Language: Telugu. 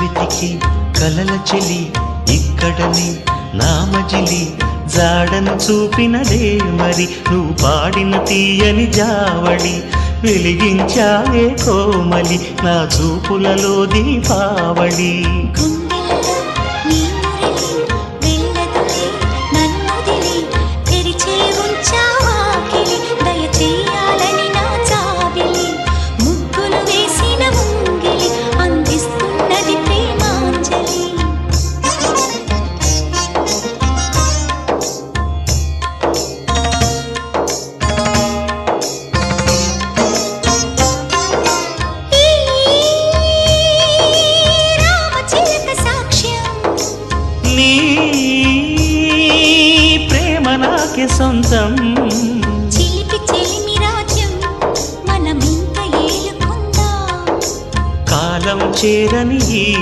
వెతికి కలల చెలి ఇక్కడని నామజిలి జాడను చూపినదే మరి నువ్వు పాడిన తీయని జావళి వెలిగించావే కోమలి నా చూపులలో దీపావళి. నీ ప్రేమ నాకే సొంతం. చిలిపి చెలిమి రాజ్యం మనమింత ఏలుకుందాం. కాలం చేరని